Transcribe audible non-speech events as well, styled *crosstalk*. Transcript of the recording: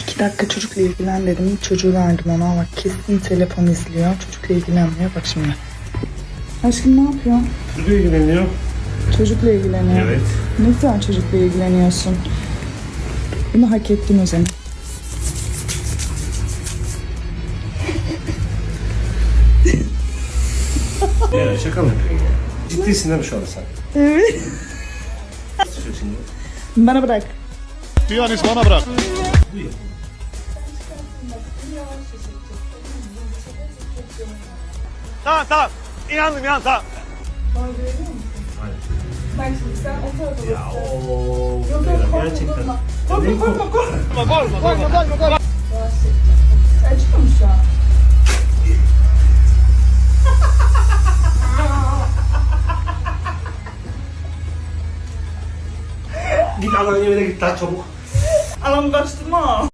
İki dakika çocukla ilgilen dedim. Çocuğu verdim ona. Bak kesin telefon izliyor. Çocukla ilgilenmiyor. Bak şimdi. Aşkım ne yapıyorsun? Çocukla ilgileniyor. Çocukla ilgileniyor. Evet. Ne güzel çocukla ilgileniyorsun. Bunu hak ettin o zaman. *laughs* Ya şaka mı yapıyorsun ya? Ciddisin değil mi şu anda sen? Evet. Bana bırak. Piyanist bana bırak. 누구예요? 딱, 딱! 이하면 딱! aí tá todo. Anong gusto mo?